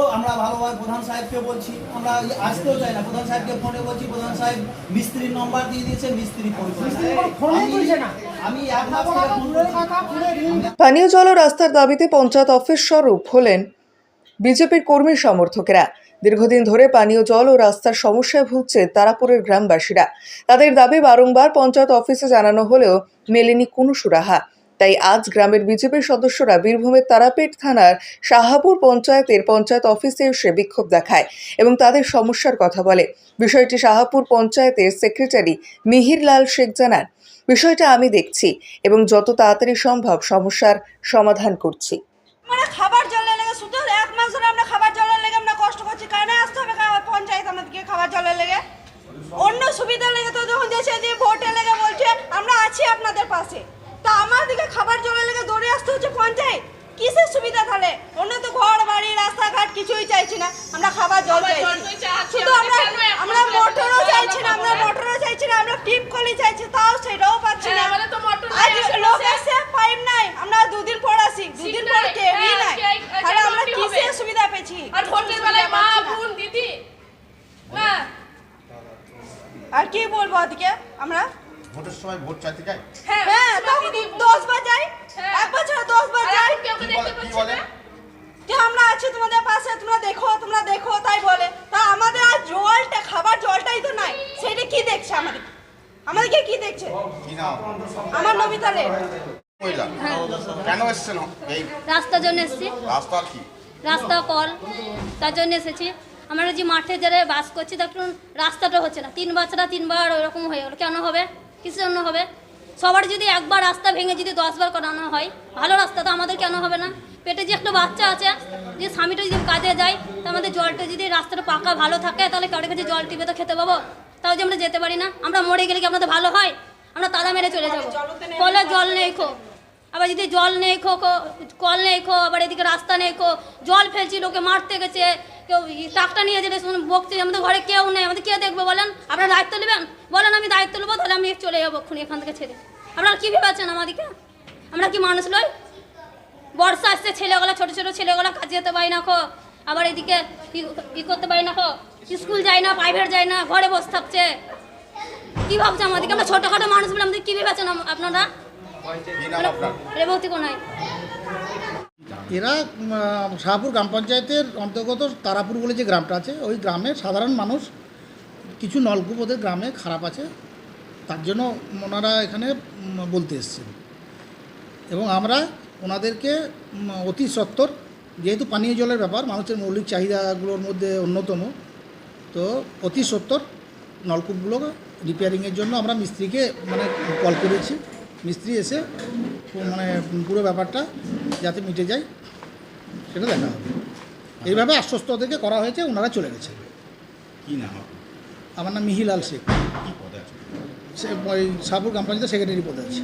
আমরা ভালোভাবে প্রধান সাহেবকে বলছি আমরা আসতেও চাই না। প্রধান সাহেবকে ফোনে বলছি প্রধান সাহেব মিস্ত্রির নম্বর দিয়ে দিয়েছে মিস্ত্রি ফোন করছে। আমি-। পানীয় জল ও রাস্তার দাবিতে পঞ্চায়েত অফিস স্বরূপ হলেন বিজেপির কর্মী সমর্থকেরা। দীর্ঘদিন ধরে পানীয় জল ও রাস্তার সমস্যায় ভুগছে তারাপুরের গ্রামবাসীরা। তাদের দাবি বারংবার পঞ্চায়েত অফিসে জানানো হলেও মেলেনি কোনো সুরাহা। তাই আজ গ্রামের বিজেপির সদস্যরা বীরভূমের তারাপীঠ থানার শাহাপুর পঞ্চায়েতের পঞ্চায়েত অফিসে এসে বিক্ষোভ দেখায় এবং তাদের সমস্যার কথা বলে। বিষয়টি শাহাপুর পঞ্চায়েতের সেক্রেটারি মিহিরলাল শেখ জানান। বিষয়টা আমি দেখছি এবং যত তাড়াতাড়ি সম্ভব সমস্যার সমাধান করছি। মানে খাবার লেগে এক মাস ধরে আমরা খাবার কষ্ট খাবার লেগে অন্য সুবিধা লেগে তো যখন দিয়ে ভোটে লেগে বলছে, আমরা আছি আপনাদের পাশে। আমাদেরকে খাবার জলের লেগে দৌড়ে আসতে হচ্ছে পঞ্চায়েত। কিসের সুবিধা তাহলে? অন্য তো ঘর বাড়ি রাস্তাঘাট কিছুই চাইছি না। আমরা খাবার জল চাইছি। শুধু আমরা আমরা মোটরও চাইছি না আমরা মোটরও চাইছি না আমরা টিপ কলি চাইছি তাও সেটাও পাচ্ছি না। আমাদের তো মোটর নাই, আজ লোক সে- পাইপ নাই আমরা দুদিন পর আসি দুদিন পর কেউই হ্যাঁ, নাই। কে- কে তাহলে আমরা কিসের সুবিধা পেয়েছি? আর ভোটের বেলায় মা বোন দিদি হ্যাঁ। আর কি বলব আজকে আমরা? ভোটের সময় ভোট চাইতে যায় হ্যাঁ হ্যাঁ তখন দিদি, দশ বাজাই হ্যাঁ। এক বছর দশ আর বাজাই এখন কেউ কি দেখতে বলে- কি পাচ্ছে বলে? না যে আমরা আছি তোমাদের পাশে তোমরা দেখো তোমরা দেখো তাই বলে তা আমাদের আর জলটা খাবার জলটাই তো নাই সেটা কি দেখছে আমাদের আমাদেরকে কি দেখছে? আমার কেন এসছেন রাস্তার জন্য এসেছি। কি? রাস্তা কল তার জন্য এসেছি। আমরা যে মাঠে যারা বাস করছি রাস্তাটা হচ্ছে না। তিন বাচ্চারা তিনবার ওরকম হয়ে গেলো। কেন হবে? কিসের জন্য হবে? সবার যদি একবার রাস্তা ভেঙে যদি দশবার করানো হয় ভালো রাস্তা তো আমাদের কেন হবে না? পেটে যে একটা বাচ্চা আছে যে স্বামীটা যদি কাজে যায় তা আমাদের জলটা যদি রাস্তাটা পাকা ভালো থাকে তাহলে কারোর কাছে জল টিপে তো খেতে পাবো? তাও যে আমরা যেতে পারি না আমরা মরে গেলে কি আপনাদের ভালো হয়? আমরা তালা মেরে চলে যাব। কলে জল নেই খো। আবার যদি জল নেই খো কল নেই খো আবার এদিকে রাস্তা নেই খো জল ফেলছি লোকে মারতে গেছে কেউ ট্রাকটা নিয়ে যেতে শুনুন বকছে আমাদের ঘরে কেউ নেই আমাদের কে দেখবে বলেন? আপনারা দায়িত্ব নেবেন? বলেন আমি দায়িত্ব নেব তাহলে আমি চলে যাব খুনি এখান থেকে ছেড়ে। আপনারা কী ভেবেছেন আমাদেরকে? আমরা কি মানুষ নই? বর্ষা আসছে ছেলেগুলো ছোটো ছোটো ছেলেগুলো কাজে যেতে পারি না খো। আবার এদিকে ই- ই করতে পারি না খো স্কুল যায় না প্রাইভেট যায় না ঘরে বসে থাকছে। কী ভাবছে আমাদেরকে? আমরা ছোটোখাটো মানুষ বলে আমাদের কী ভেবেছেন আপনারা? রেবতী কোনায় এরা শাহপুর গ্রাম পঞ্চায়েতের অন্তর্গত তারাপুর বলে যে গ্রামটা আছে ওই গ্রামের সাধারণ মানুষ কিছু নলকূপ ওদের গ্রামে খারাপ আছে তার জন্য ওনারা এখানে বলতে এসছেন। এবং আমরা ওনাদেরকে অতি সত্বর যেহেতু পানীয় জলের ব্যাপার মানুষের মৌলিক চাহিদাগুলোর মধ্যে অন্যতম। তো অতি সত্তর নলকূপগুলো রিপেয়ারিংয়ের জন্য আমরা মিস্ত্রিকে মানে কল করেছি। মিস্ত্রি এসে মানে পুরো ব্যাপারটা যাতে মিটে যায় সেটা দেখা হবে। এইভাবে আশ্বস্ত ওদেরকে করা হয়েছে ওনারা চলে গেছে। কি নাম? আমার নাম মিহিলাল শেখ। আছে সে ওই শাহপুর গ্রাম সেক্রেটারি পদে আছে।